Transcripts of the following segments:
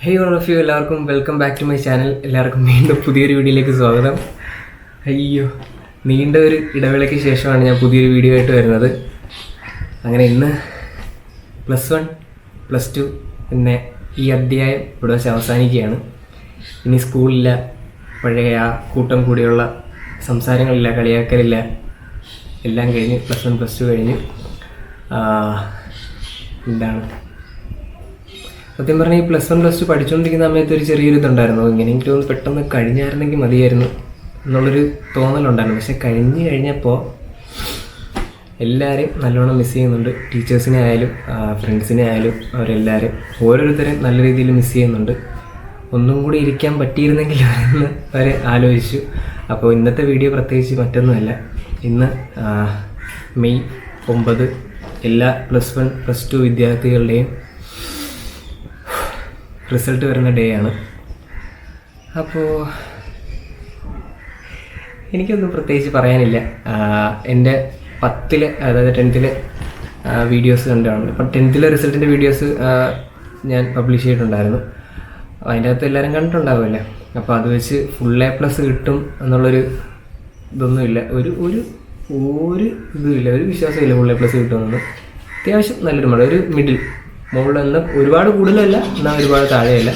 Hey all of you എല്ലാവർക്കും welcome back to my channel എല്ലാവർക്കും വീണ്ടും പുതിയൊരു വീഡിയോയിലേക്ക് സ്വാഗതം. അയ്യോ നീണ്ട ഒരു ഇടവേളയ്ക്ക് ശേഷമാണ് ഞാൻ പുതിയൊരു വീഡിയോ ആയിട്ട് വരുന്നത്. അങ്ങനെ ഇന്ന് പ്ലസ് വൺ പ്ലസ് ടു പിന്നെ ഈ അധ്യായം ഇവിടെ വെച്ച് അവസാനിക്കുകയാണ്. ഇനി സ്കൂളില്ല പഴയ ആ കൂട്ടം കൂടിയുള്ള സംസാരങ്ങളില്ല കളിയാക്കലില്ല. എല്ലാം കഴിഞ്ഞ് പ്ലസ് വൺ പ്ലസ് ടു കഴിഞ്ഞ് എന്താണ്? സത്യം പറഞ്ഞാൽ ഈ പ്ലസ് വൺ പ്ലസ് ടു പഠിച്ചുകൊണ്ടിരിക്കുന്ന സമയത്ത് ഒരു ചെറിയൊരു ഇതുണ്ടായിരുന്നു. ഇങ്ങനെയെങ്കിലും പെട്ടെന്ന് കഴിഞ്ഞായിരുന്നെങ്കിൽ മതിയായിരുന്നു എന്നുള്ളൊരു തോന്നലുണ്ടായിരുന്നു. പക്ഷെ കഴിഞ്ഞ് കഴിഞ്ഞപ്പോൾ എല്ലാവരെയും നല്ലോണം മിസ് ചെയ്യുന്നുണ്ട്. ടീച്ചേഴ്സിനെ ആയാലും ഫ്രണ്ട്സിനെ ആയാലും അവരെല്ലാവരും ഓരോരുത്തരെയും നല്ല രീതിയിൽ മിസ് ചെയ്യുന്നുണ്ട്. ഒന്നും കൂടി ഇരിക്കാൻ പറ്റിയിരുന്നെങ്കിൽ എന്ന് വരെ ആലോചിച്ചു. അപ്പോൾ ഇന്നത്തെ വീഡിയോ പ്രത്യേകിച്ച് മറ്റൊന്നുമല്ല. ഇന്ന് മെയ് ഒമ്പത് എല്ലാ പ്ലസ് വൺ പ്ലസ് ടു വിദ്യാർത്ഥികളുടെയും റിസൾട്ട് വരുന്ന ഡേ ആണ്. അപ്പോൾ എനിക്കൊന്നും പ്രത്യേകിച്ച് പറയാനില്ല. എന്റെ പത്തിൽ അതായത് ടെൻത്തിൽ വീഡിയോസ് കണ്ടാണ് അപ്പം ടെൻത്തിലെ റിസൾട്ടിന്റെ വീഡിയോസ് ഞാൻ പബ്ലിഷ് ചെയ്തിട്ടുണ്ടായിരുന്നു. അതിന്റെ അകത്ത് എല്ലാവരും കണ്ടിട്ടുണ്ടാവുമല്ലേ? അപ്പോൾ അത് വെച്ച് ഫുൾ എ പ്ലസ് കിട്ടും എന്നുള്ളൊരു ഇതൊന്നുമില്ല ഒരു ഒരു ഒരു ഇതുമില്ല ഒരു വിശ്വാസമില്ല ഫുൾ എ പ്ലസ് കിട്ടുമെന്നൊന്നും അത്യാവശ്യം നല്ലൊരു മഴ ഒരു മിഡിൽ മുകളിൽ നിന്ന് ഒരുപാട് കൂടുതലല്ല എന്നാൽ ഒരുപാട് താഴെയല്ല.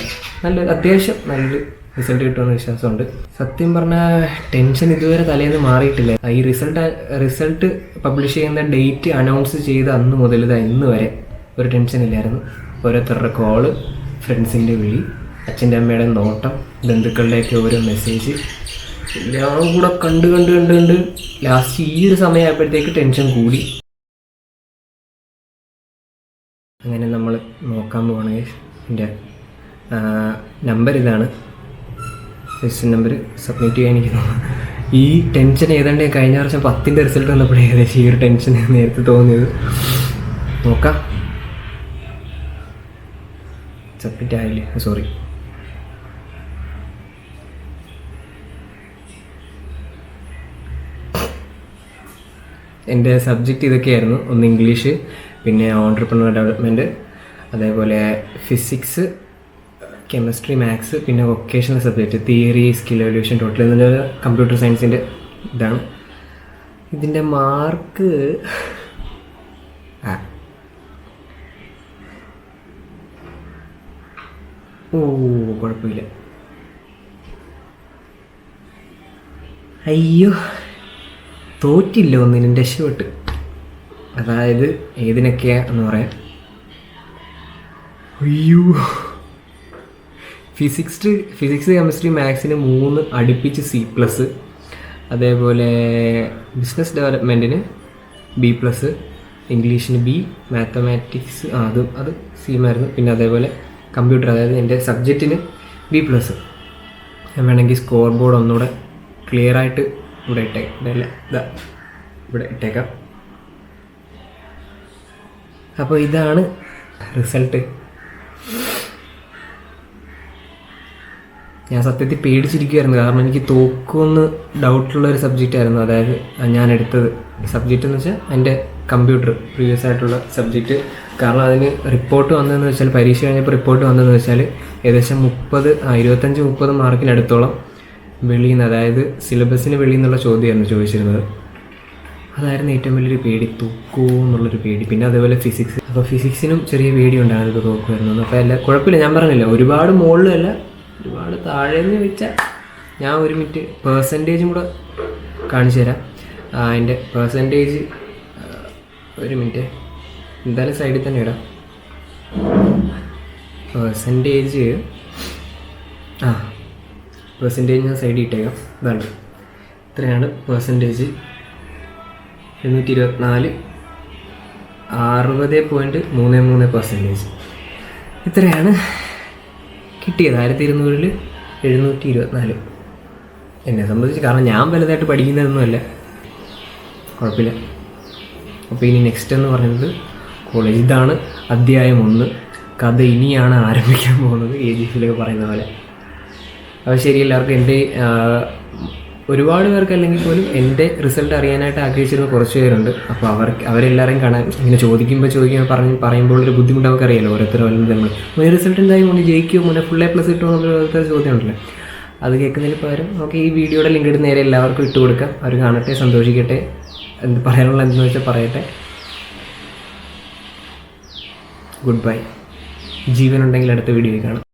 നല്ല അത്യാവശ്യം നല്ലൊരു റിസൾട്ട് കിട്ടുമെന്ന് വിശ്വാസമുണ്ട്. സത്യം പറഞ്ഞാൽ ടെൻഷൻ ഇതുവരെ തലേന്ന് മാറിയിട്ടില്ല. ഈ റിസൾട്ട് റിസൾട്ട് പബ്ലിഷ് ചെയ്യുന്ന ഡേറ്റ് അനൗൺസ് ചെയ്ത അന്ന് മുതൽ ഇതാ ഇന്ന് വരെ ഒരു ടെൻഷൻ ഇല്ലായിരുന്നു. ഓരോരുത്തരുടെ കോൾ ഫ്രണ്ട്സിന്റെ വിളി അച്ഛന്റെ അമ്മയുടെ നോട്ടം ബന്ധുക്കളുടെയൊക്കെ ഓരോ മെസ്സേജ് എല്ലാം കൂടെ കണ്ട് കണ്ട് കണ്ട് കണ്ട് ലാസ്റ്റ് ഈ ഒരു സമയമായപ്പോഴത്തേക്ക് ടെൻഷൻ കൂടി. അങ്ങനെ നമ്മൾ നോക്കാൻ പോകണ എന്റെ നമ്പർ ഇതാണ്. രജിസ്റ്റർ നമ്പർ സബ്മിറ്റ് ചെയ്യാൻ എനിക്ക് തോന്നുന്നു. ഈ ടെൻഷൻ ഏതാണ്ട് കഴിഞ്ഞ വർഷം പത്തിന്റെ റിസൾട്ട് വന്നപ്പോഴേ ഏകദേശം ഈ ഒരു ടെൻഷൻ നേരത്തെ തോന്നിയത്. നോക്കാം. സബ്മിറ്റ് ആയില്ലേ? സോറി എന്റെ സബ്ജക്റ്റ് ഇതൊക്കെയായിരുന്നു. ഒന്ന് ഇംഗ്ലീഷ് പിന്നെ ഓൺട്രപ്രണർ ഡെവലപ്മെന്റ് അതേപോലെ ഫിസിക്സ് കെമിസ്ട്രി മാത്സ് പിന്നെ vocational subject theory skill evaluation total എന്ന് കമ്പ്യൂട്ടർ സയൻസിന്റെ ഇതാണ്. ഇതിന്റെ മാർക്ക് ആ. ഓ കുഴപ്പമില്ല. അയ്യോ തോറ്റില്ല ഒന്നിനും രക്ഷപ്പെട്ട്. അതായത് ഏതിനൊക്കെയാ എന്ന് പറയാം. അയ്യോ. ഫിസിക്സ് ഫിസിക്സ് കെമിസ്ട്രി മാത്സിന് മൂന്ന് അടുപ്പിച്ച് സി പ്ലസ് അതേപോലെ ബിസിനസ് ഡെവലപ്മെന്റിന് ബി പ്ലസ് ഇംഗ്ലീഷിന് ബി മാത്തമാറ്റിക്സ് അത് അത് സിമായിരുന്നു പിന്നെ അതേപോലെ കമ്പ്യൂട്ടർ അതായത് എന്റെ സബ്ജക്റ്റിന് ബി പ്ലസ് ഞാൻ വേണമെങ്കിൽ സ്കോർ ബോർഡ് ഒന്നുകൂടെ ക്ലിയർ ആയിട്ട് ഇവിടെ ഇട്ടേ ഇതല്ല? ഇതാ. ഇവിടെ ഇട്ടേക്കാം. അപ്പോൾ ഇതാണ് റിസൾട്ട്. ഞാൻ സത്യത്തിൽ പേടിച്ചിരിക്കുകയായിരുന്നു കാരണം എനിക്ക് തോക്കുമെന്ന് ഡൗട്ടുള്ള ഒരു സബ്ജക്റ്റ് ആയിരുന്നു. അതായത് ഞാൻ എടുത്തത്. സബ്ജക്റ്റ് എന്ന് വെച്ചാൽ എന്റെ കമ്പ്യൂട്ടർ പ്രീവിയസ് ആയിട്ടുള്ള സബ്ജക്റ്റ് കാരണം അതിന് റിപ്പോർട്ട് വന്നതെന്ന് വെച്ചാൽ പരീക്ഷ കഴിഞ്ഞപ്പോൾ റിപ്പോർട്ട് വന്നതെന്ന് വെച്ചാൽ ഏകദേശം മുപ്പത് ഇരുപത്തഞ്ച് മുപ്പത് മാർക്കിനടുത്തോളം വെളിയിൽ നിന്ന് അതായത് സിലബസിന് വെളിയിൽ നിന്നുള്ള ചോദ്യമായിരുന്നു ചോദിച്ചിരുന്നത്. അതായിരുന്നു ഏറ്റവും വലിയൊരു പേടി തൂക്കൂ എന്നുള്ളൊരു പേടി. പിന്നെ അതേപോലെ ഫിസിക്സ് അപ്പോൾ ഫിസിക്സിനും ചെറിയ പേടി ഉണ്ടായിരുന്നു ഇത് തോക്കുമായിരുന്നു അപ്പോൾ അല്ല കുഴപ്പമില്ല ഞാൻ പറഞ്ഞില്ല ഒരുപാട് മുകളിലല്ല ഒരുപാട് താഴേന്ന് ചോദിച്ചാൽ ഞാൻ ഒരു മിനിറ്റ് പേഴ്സന്റേജും കൂടെ കാണിച്ചു തരാം. അതിന്റെ പേഴ്സന്റേജ് ഒരു മിനിറ്റ് എന്തായാലും സൈഡിൽ തന്നെ ഇടാം. പേഴ്സന്റേജ് ആ പേഴ്സന്റേജ് ഞാൻ സൈഡിൽ ഇട്ടേക്കാം. ഇതാണ് ഇത്രയാണ് പേഴ്സന്റേജ് എണ്ണൂറ്റി ഇരുപത്തിനാല് അറുപത് പോയിന്റ് മൂന്ന് മൂന്ന് പെർസെന്റേജ് ഇത്രയാണ് കിട്ടിയത് ആയിരത്തി ഇരുന്നൂറിൽ എഴുന്നൂറ്റി ഇരുപത്തിനാല് എന്നെ സംബന്ധിച്ച് കാരണം ഞാൻ വലുതായിട്ട് പഠിക്കുന്നതൊന്നുമല്ല. കുഴപ്പമില്ല. അപ്പോൾ ഇനി നെക്സ്റ്റ് എന്ന് പറയുന്നത് കോളേജ് ഇതാണ് അധ്യായം ഒന്ന്. കഥ ഇനിയാണ് ആരംഭിക്കാൻ പോകുന്നത്. എ ജി എഫിലൊക്കെ പറയുന്ന പോലെ. അപ്പോൾ ശരി എല്ലാവർക്കും എന്റെ ഒരുപാട് പേർക്ക് അല്ലെങ്കിൽ പോലും എന്റെ റിസൾട്ട് അറിയാനായിട്ട് ആഗ്രഹിച്ചിരുന്ന കുറച്ച് പേരുണ്ട്. അപ്പോൾ അവർക്ക് അവരെല്ലാവരെയും കാണാൻ ഇങ്ങനെ ചോദിക്കുമ്പോൾ ചോദിക്കുമ്പോൾ പറഞ്ഞ് പറയുമ്പോൾ ഒരു ബുദ്ധിമുട്ട് അവർക്കറിയാലോ ഓരോരുത്തർ വല്ലതും നമ്മൾ മോനെ റിസൾട്ട് എന്തായി? മോനെ ജയിക്കുമോ മോനെ ഫുൾ എ പ്ലസ് കിട്ടുമോ എന്നുള്ള ഓരോരുത്തർ ചോദ്യം ഉണ്ടല്ലോ. അത് കേൾക്കുന്നതിന് പകരം നമുക്ക് ഈ വീഡിയോയുടെ ലിങ്ക് എടുത്ത് നേരെ എല്ലാവർക്കും ഇട്ട് കൊടുക്കാം. അവർ കാണട്ടെ സന്തോഷിക്കട്ടെ. എന്ത് പറയാനുള്ള എന്തെന്ന് വെച്ചാൽ പറയട്ടെ. ഗുഡ് ബൈ ജീവനുണ്ടെങ്കിൽ അടുത്ത വീഡിയോയിൽ കാണാം.